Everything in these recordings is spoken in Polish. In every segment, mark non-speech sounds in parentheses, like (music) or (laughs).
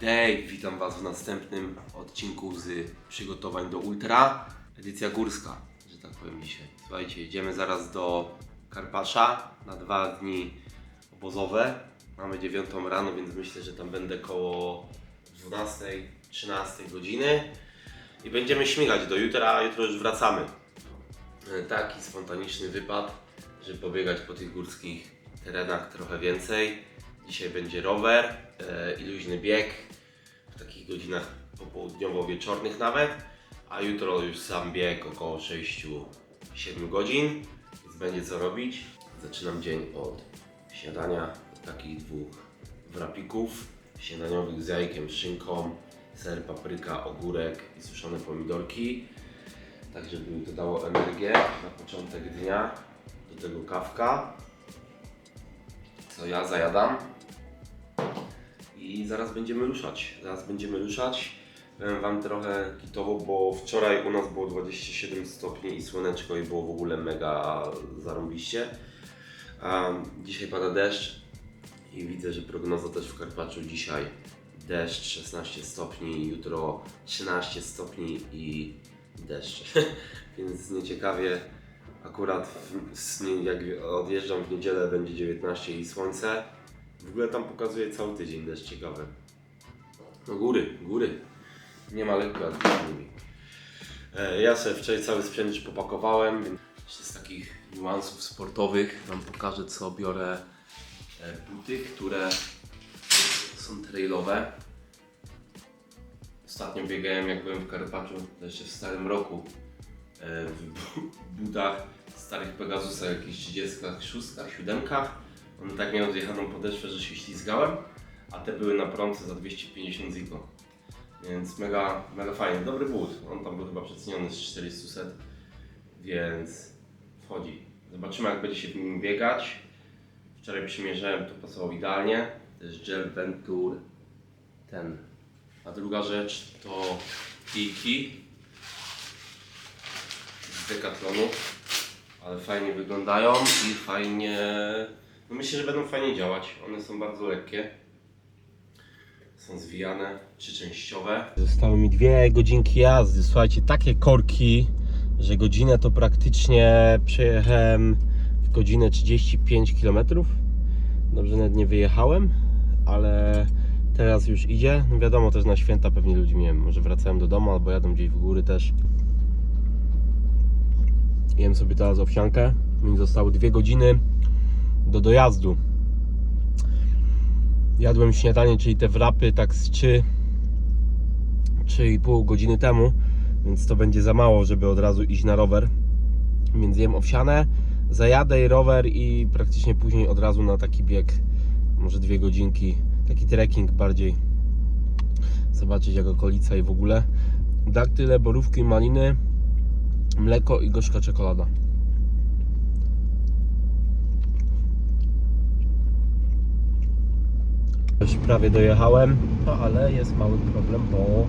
Dave. Witam Was w następnym odcinku z przygotowań do Ultra. Edycja górska, że tak powiem dzisiaj. Słuchajcie, jedziemy zaraz do Karpasza na dwa dni obozowe. Mamy 9 rano, więc myślę, że tam będę koło 12-13 godziny. I będziemy śmigać do jutra, a jutro już wracamy. E, Taki spontaniczny wypad, żeby pobiegać po tych górskich terenach trochę więcej. Dzisiaj będzie rower e, i luźny bieg w takich godzinach popołudniowo-wieczornych nawet, a jutro już sam bieg około 6-7 godzin, więc będzie co robić. Zaczynam dzień od śniadania takich dwóch wrapików śniadaniowych z jajkiem, szynką, ser, papryka, ogórek i suszone pomidorki tak żeby mi to dało energię na początek dnia. Do tego kawka, co ja zajadam. I zaraz będziemy ruszać. Zaraz będziemy ruszać. Powiem Wam trochę kitowo, bo wczoraj u nas było 27 stopni i słoneczko i było w ogóle mega zarąbiście. Dzisiaj pada deszcz i widzę, że prognoza też w Karpaczu dzisiaj deszcz 16 stopni, jutro 13 stopni i deszcz. (laughs) Więc nieciekawie akurat w, jak odjeżdżam w niedzielę będzie 19 i słońce. W ogóle tam pokazuje cały tydzień deszcz ciekawy. No góry, góry. Nie ma lekko jak z nimi. E, Ja sobie wczoraj cały sprzęt już popakowałem, więc z takich niuansów sportowych Wam pokażę co biorę e, buty, które są trailowe. Ostatnio biegałem, jak byłem w Karpaczu, jeszcze w starym roku, e, w bu- butach starych Pegasusa, jakichś 36, 7. One tak miały zjechaną podeszwę, że się ślizgałem, a te były na promce za 250 ziko. Więc mega, mega fajny, dobry but. On tam był chyba przeceniony z 400, więc wchodzi. Zobaczymy jak będzie się w nim biegać. Wczoraj przymierzałem, to pasował idealnie. To jest Gel Venture ten a druga rzecz to kijki z Decathlonu, ale fajnie wyglądają i fajnie, no myślę, że będą fajnie działać. One są bardzo lekkie, są zwijane, trzyczęściowe. Zostały mi dwie godzinki jazdy, słuchajcie, takie korki, że godzinę to praktycznie przejechałem w godzinę 35 km. Dobrze, nawet nie wyjechałem, ale teraz już idzie. No wiadomo, też na święta pewnie ludzi, nie wiem, może wracają do domu albo jadą gdzieś w góry też. Jem sobie teraz owsiankę. Mi zostały dwie godziny do dojazdu. Jadłem śniadanie, czyli te wrapy tak z 3 3,5 godziny temu, więc to będzie za mało, żeby od razu iść na rower. Więc jem owsiane, zajadę rower i praktycznie później od razu na taki bieg, może dwie godzinki, taki trekking bardziej. Zobaczyć jak okolica i w ogóle. Daktyle, borówki, maliny, mleko i gorzka czekolada. Już prawie dojechałem, no ale jest mały problem, bo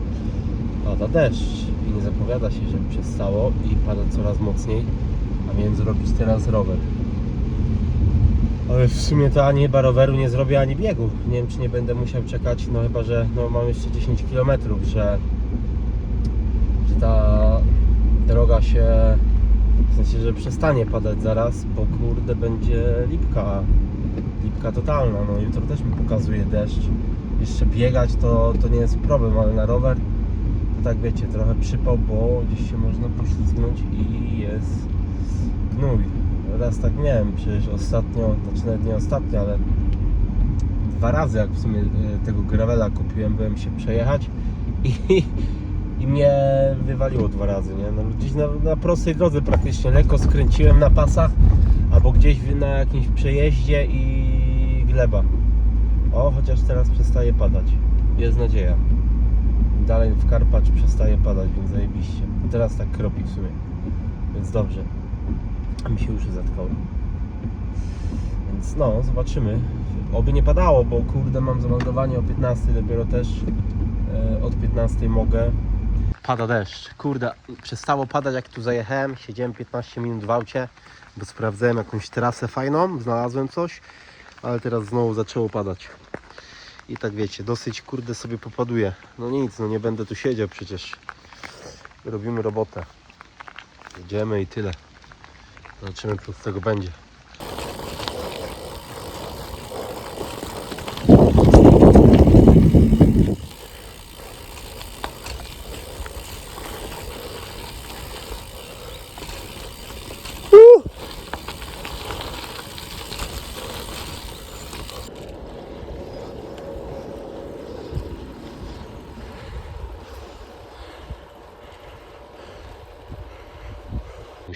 pada deszcz i nie zapowiada się, żeby przestało i pada coraz mocniej, a miałem zrobić teraz rower. Ale w sumie to ani chyba roweru nie zrobię, ani biegu. Nie wiem, czy nie będę musiał czekać, no chyba, że no, mam jeszcze 10 km, że, że ta droga się, w sensie, że przestanie padać zaraz, bo kurde będzie lipka, lipka totalna. No jutro też mi pokazuje deszcz. Jeszcze biegać to, to nie jest problem, ale na rower to tak wiecie, trochę przypał, bo gdzieś się można poślizgnąć i jest gnój. Raz tak miałem, przecież ostatnio, znaczy nawet nie ostatnio, ale dwa razy jak w sumie e, tego gravela kupiłem, byłem się przejechać (laughs) i, i mnie wywaliło dwa razy, nie? No, gdzieś na, na prostej drodze praktycznie lekko skręciłem na pasach, albo gdzieś na jakimś przejeździe i gleba. O, chociaż teraz przestaje padać. Jest nadzieja. Dalej w Karpacz przestaje padać, więc zajebiście. Teraz tak kropi w sumie, więc dobrze. A mi się uszy zatkały. Więc no, zobaczymy. Oby nie padało, bo kurde mam zameldowanie o 15 dopiero też. E, od 15 mogę. Pada deszcz. Kurde, przestało padać jak tu zajechałem. Siedziałem 15 minut w aucie, bo sprawdzałem jakąś trasę fajną, znalazłem coś, ale teraz znowu zaczęło padać. I tak wiecie, dosyć kurde sobie popaduję. No nic, no nie będę tu siedział przecież. Robimy robotę. Jedziemy i tyle. Zobaczymy co z tego będzie.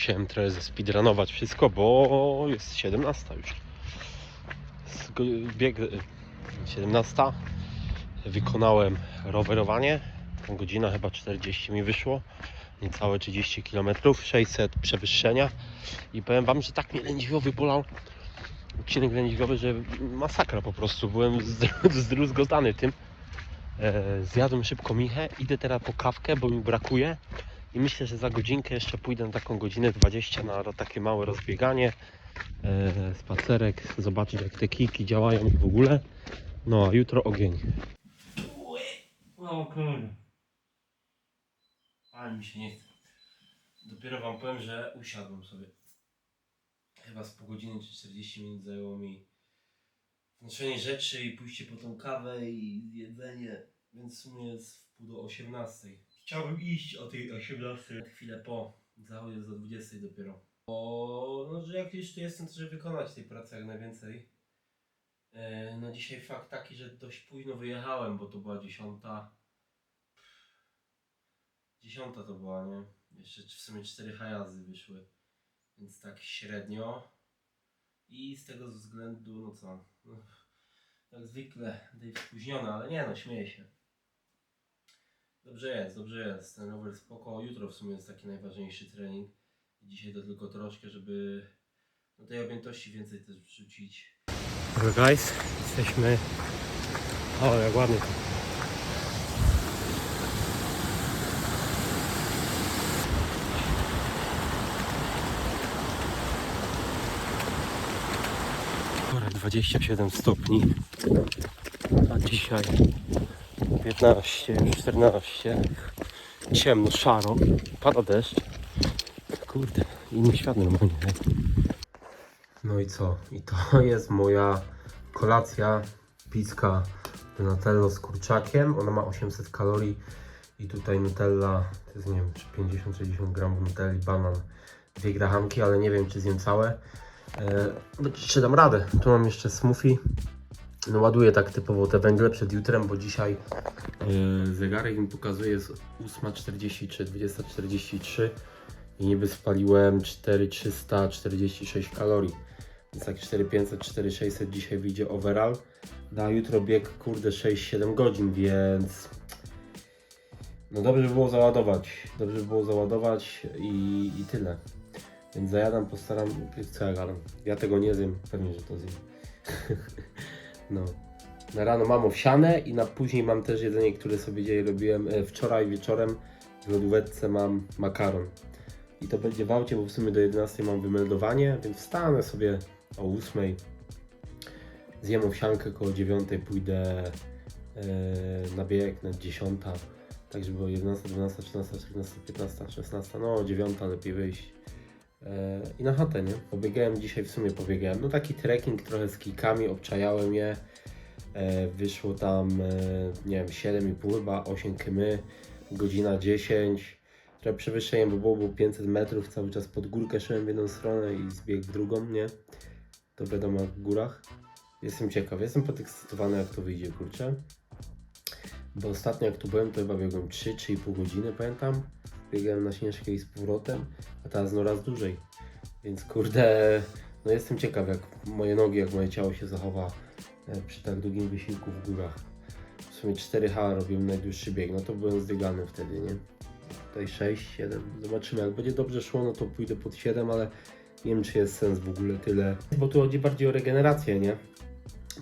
Musiałem trochę zespeedrunować wszystko, bo jest 17 już. Bieg 17. Wykonałem rowerowanie. Godzina chyba 40 mi wyszło. Niecałe 30 km, 600 przewyższenia. I powiem wam, że tak mnie lędźwiowy bolał. Odcinek lędźwiowy, że masakra po prostu. Byłem zdru- (laughs) zdruzgotany tym. E, zjadłem szybko michę. Idę teraz po kawkę, bo mi brakuje. I myślę, że za godzinkę jeszcze pójdę taką godzinę 20 na takie małe rozbieganie, e, spacerek, zobaczyć jak te kijki działają i w ogóle. No a jutro ogień. O kurde. Ale mi się nie chce. Dopiero wam powiem, że usiadłem sobie. Chyba z pół godziny czy 40 minut zajęło mi wnoszenie rzeczy i pójście po tą kawę i jedzenie, więc w sumie jest w pół do 18. Chciałbym iść o tej 18. Chwilę po, zachodzie jest do 20 dopiero. Bo no, że jak już tu jestem, to żeby wykonać tej pracy jak najwięcej. E, no dzisiaj fakt taki, że dość późno wyjechałem, bo to była dziesiąta. Dziesiąta to była, nie? Jeszcze w sumie cztery hajazdy wyszły. Więc tak średnio. I z tego względu, no co, no, jak zwykle Dave spóźniony, ale nie no, śmieję się. Dobrze jest, dobrze jest. Ten rower spoko. Jutro w sumie jest taki najważniejszy trening. Dzisiaj to tylko troszkę, żeby no tej objętości więcej też wrzucić. Dobra guys, jesteśmy... O, jak ładnie to. Wczoraj 27 stopni, a dzisiaj 15, już 14. Ciemno, szaro, pada deszcz. Kurde, inny świat normalnie. nie? No i co? I to (laughs) jest moja kolacja, pizka Donatello z kurczakiem. Ona ma 800 kalorii i tutaj Nutella, to jest nie wiem, czy 50-60 gramów Nutelli, banan, dwie grachanki, ale nie wiem czy zjem całe. E, czy dam radę. Tu mam jeszcze smoothie. No ładuję tak typowo te węgle przed jutrem, bo dzisiaj e, zegarek mi pokazuje jest 8.43, 20.43 i niby spaliłem 4346 kalorii. Więc tak 4500, 4600 dzisiaj wyjdzie overall. Na jutro bieg kurde 6-7 godzin, więc no dobrze by było załadować. Dobrze by było załadować i, i tyle. Więc zajadam, postaram. Co ja gadam? Ja tego nie zjem, pewnie, że to zjem. (laughs) no. Na rano mam owsiane i na później mam też jedzenie, które sobie dzisiaj robiłem e, wczoraj wieczorem. W lodówce mam makaron. I to będzie w aucie, bo w sumie do 11 mam wymeldowanie, więc wstanę sobie o 8. Zjem owsiankę koło 9, pójdę e, na bieg na 10. Tak, żeby było 11, 12, 13, 14, 15, 16, no o 9 lepiej wyjść. E, I na chatę, nie? Pobiegałem dzisiaj, w sumie pobiegałem. No taki trekking trochę z kijkami, obczajałem je. E, wyszło tam, e, nie wiem, 7,5 chyba, 8 kymy, godzina 10. Trochę przewyższenie, bo było, było 500 metrów, cały czas pod górkę szedłem w jedną stronę i zbieg w drugą, nie? To wiadomo w górach. Jestem ciekaw, jestem podekscytowany jak to wyjdzie, kurczę. Bo ostatnio jak tu byłem, to chyba biegłem 3-3,5 godziny, pamiętam. Biegałem na Śnieżkę i z powrotem, a teraz no raz dłużej. Więc kurde, no jestem ciekaw jak moje nogi, jak moje ciało się zachowa e, przy tak długim wysiłku w górach. W sumie 4H robiłem najdłuższy bieg, no to byłem zdygany wtedy, nie? Tutaj 6, 7, zobaczymy. Jak będzie dobrze szło, no to pójdę pod 7, ale nie wiem czy jest sens w ogóle tyle. Bo tu chodzi bardziej o regenerację, nie?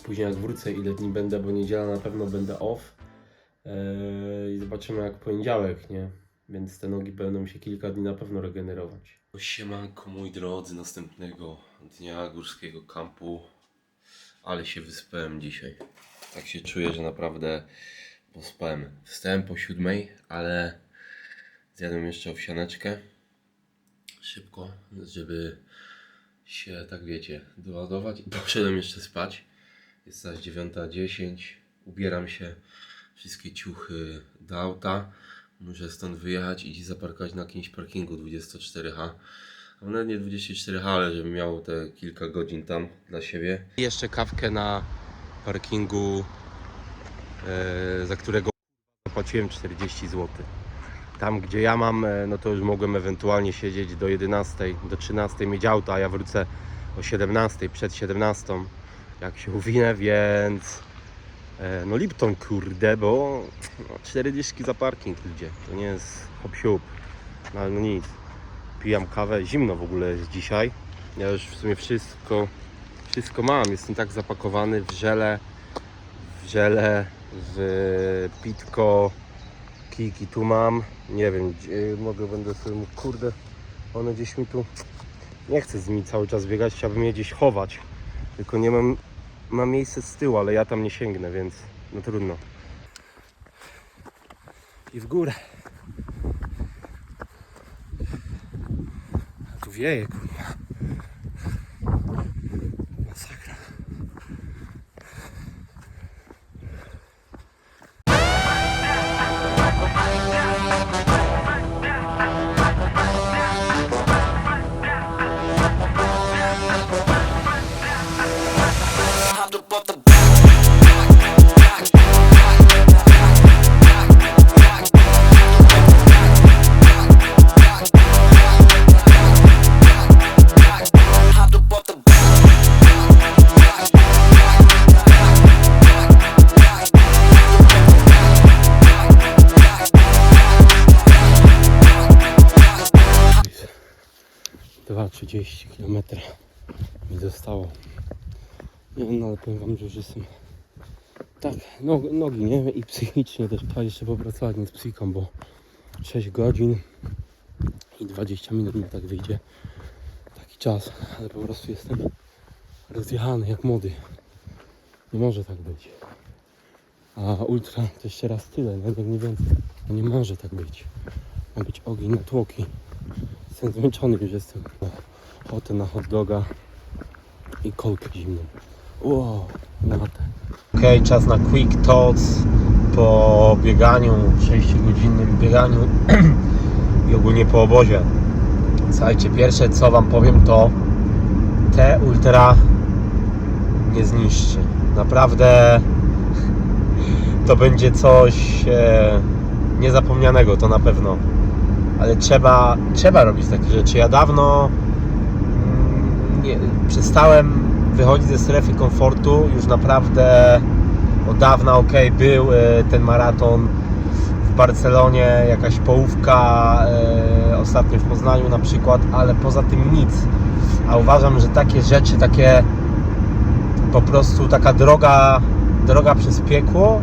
Później jak wrócę, ile dni będę, bo niedziela na pewno będę off. Eee, I zobaczymy jak poniedziałek, nie? Więc te nogi będą się kilka dni na pewno regenerować. Siemanko mój drodzy, następnego dnia górskiego kampu. Ale się wyspałem dzisiaj. Tak się czuję, że naprawdę pospałem. Wstałem po siódmej, ale zjadłem jeszcze owsianeczkę. Szybko, żeby się, tak wiecie, doładować i (laughs) poszedłem jeszcze spać. Jest zaś 9.10. Ubieram się, wszystkie ciuchy do auta. Muszę stąd wyjechać i zaparkować na jakimś parkingu 24H. A nawet nie 24H, ale żebym miał te kilka godzin tam dla siebie. I jeszcze kawkę na parkingu, e, za którego płaciłem 40 zł. Tam gdzie ja mam, e, no to już mogłem ewentualnie siedzieć do 11, do 13 mieć auto, a ja wrócę o 17, przed 17, jak się uwinę, więc no Lipton kurde, bo no, 4 dyszki za parking ludzie, to nie jest hop siup, no ale no nic. Pijam kawę, zimno w ogóle jest dzisiaj. Ja już w sumie wszystko, wszystko mam, jestem tak zapakowany w żele, w żele, w pitko, kijki tu mam, nie wiem, mogę, będę sobie mógł, kurde, one gdzieś mi tu, nie chcę z nimi cały czas biegać, chciałbym je gdzieś chować, tylko nie mam, mam miejsce z tyłu, ale ja tam nie sięgnę, więc no trudno. I w górę. A tu wieje, kurwa. Mi zostało. Nie no, ale powiem wam, że już jestem tak, no, nogi, nie? I psychicznie też trzeba jeszcze popracować nad psychiką, bo 6 godzin i 20 minut mi tak wyjdzie. Taki czas, ale po prostu jestem rozjechany jak młody. Nie może tak być. A ultra to jeszcze raz tyle, nawet jak nie więcej. No nie może tak być. Ma być ogień na tłoki. Jestem zmęczony już jestem. Ochotę na hot doga i kolkę zimną. Wow, na. Okej, okay, czas na quick thoughts po bieganiu, 6-godzinnym bieganiu (clears throat) i ogólnie po obozie. Słuchajcie, pierwsze co Wam powiem to te ultra nie zniszczy. Naprawdę (laughs) to będzie coś e, niezapomnianego, to na pewno. Ale trzeba, trzeba robić takie rzeczy. Ja dawno przestałem wychodzić ze strefy komfortu. Już naprawdę od dawna ok, był e, ten maraton w Barcelonie, jakaś połówka e, ostatnio w Poznaniu na przykład, ale poza tym nic. A uważam, że takie rzeczy, takie po prostu taka droga, droga przez piekło,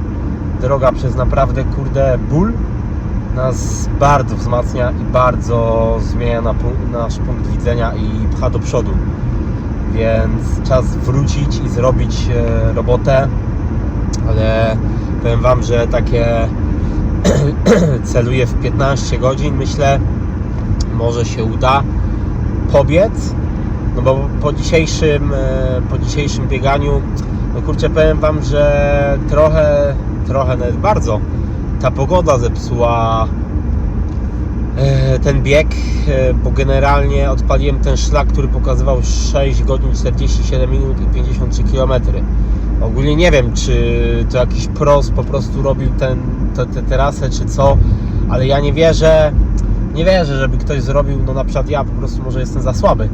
droga przez naprawdę kurde ból nas bardzo wzmacnia i bardzo zmienia na nasz punkt widzenia i pcha do przodu. Więc czas wrócić i zrobić e, robotę, ale powiem Wam, że takie (clears throat) celuję w 15 godzin, myślę, może się uda pobiec, no bo po dzisiejszym, e, po dzisiejszym bieganiu, no kurczę, powiem Wam, że trochę, trochę nawet bardzo ta pogoda zepsuła e, ten bieg, e, bo generalnie odpaliłem ten szlak, który pokazywał 6 godzin 47 minut i 53 km. Ogólnie nie wiem, czy to jakiś pros po prostu robił ten, te, te trasę, czy co, ale ja nie wierzę, nie wierzę, żeby ktoś zrobił, no na przykład ja po prostu może jestem za słaby,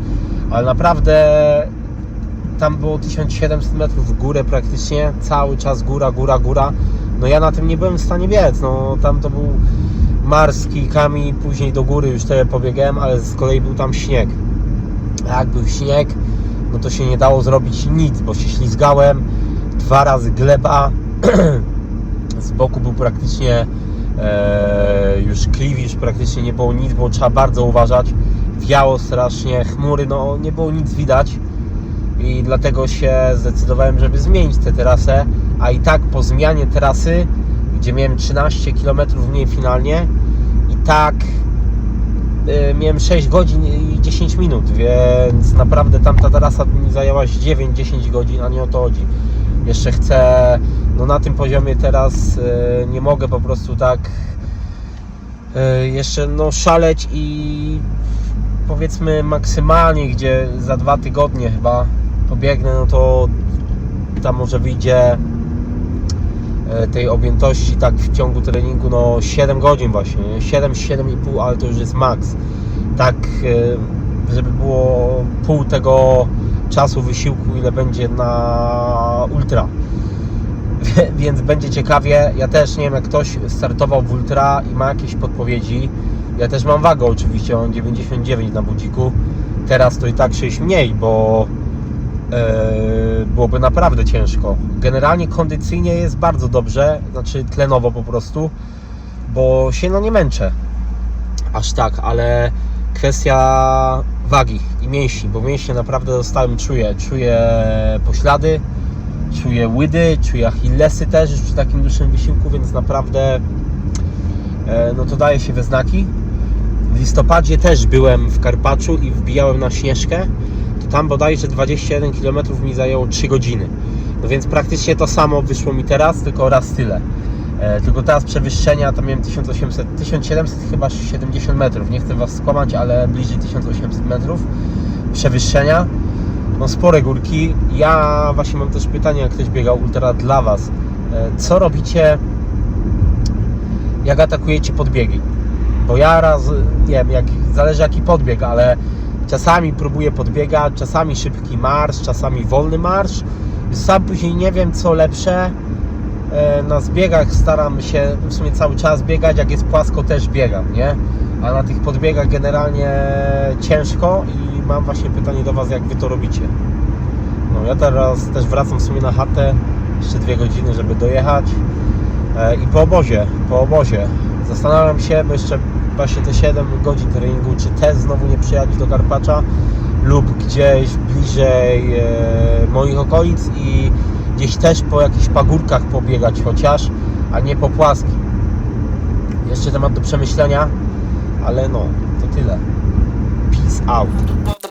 ale naprawdę tam było 1700 metrów w górę praktycznie, cały czas góra, góra, góra. No ja na tym nie byłem w stanie biec, no tam to był mars kamień, później do góry już tyle pobiegłem, ale z kolei był tam śnieg. A jak był śnieg, no to się nie dało zrobić nic, bo się ślizgałem, dwa razy gleba, (clears throat) z boku był praktycznie e, już kliwisz, praktycznie nie było nic, było trzeba bardzo uważać, wiało strasznie, chmury, no nie było nic widać. I dlatego się zdecydowałem, żeby zmienić tę trasę, a i tak po zmianie trasy, gdzie miałem 13 km mniej finalnie, i tak y, miałem 6 godzin i 10 minut, więc naprawdę tamta trasa mi zajęła 9-10 godzin, a nie o to chodzi. Jeszcze chcę, no na tym poziomie teraz y, nie mogę po prostu tak y, jeszcze no szaleć i powiedzmy maksymalnie, gdzie za dwa tygodnie chyba pobiegnę, no to tam może wyjdzie tej objętości tak w ciągu treningu no 7 godzin właśnie, nie? 7, 7,5, ale to już jest maks. Tak, e, żeby było pół tego czasu wysiłku, ile będzie na ultra. (laughs) Więc będzie ciekawie. Ja też nie wiem, jak ktoś startował w ultra i ma jakieś podpowiedzi. Ja też mam wagę oczywiście, mam 99 na budziku. Teraz to i tak 6 mniej, bo e, byłoby naprawdę ciężko. Generalnie kondycyjnie jest bardzo dobrze, znaczy tlenowo po prostu, bo się no nie męczę aż tak, ale kwestia wagi i mięśni, bo mięśnie naprawdę dostałem, czuję, czuję poślady, czuję łydy, czuję achillesy też przy takim dłuższym wysiłku, więc naprawdę e, no to daje się we znaki. W listopadzie też byłem w Karpaczu i wbijałem na Śnieżkę, tam bodajże 21 km mi zajęło 3 godziny. No więc praktycznie to samo wyszło mi teraz, tylko raz tyle. E, tylko teraz przewyższenia to miałem 1800, 1700 chyba 70 metrów. Nie chcę Was skłamać, ale bliżej 1800 metrów przewyższenia. No spore górki. Ja właśnie mam też pytanie, jak ktoś biegał ultra dla Was. E, co robicie, jak atakujecie podbiegi? Bo ja raz, nie wiem, jak, zależy jaki podbieg, ale czasami próbuję podbiegać, czasami szybki marsz, czasami wolny marsz. Sam później nie wiem co lepsze. E, Na zbiegach staram się w sumie cały czas biegać, jak jest płasko też biegam, nie? A na tych podbiegach generalnie ciężko i mam właśnie pytanie do Was, jak Wy to robicie. No ja teraz też wracam w sumie na chatę, jeszcze dwie godziny, żeby dojechać E, i po obozie, po obozie. Zastanawiam się, bo jeszcze właśnie te 7 godzin treningu, czy też znowu nie przyjechać do Karpacza lub gdzieś bliżej e, moich okolic i gdzieś też po jakichś pagórkach pobiegać chociaż, a nie po płaskim. Jeszcze temat do przemyślenia, ale no, to tyle. Peace out.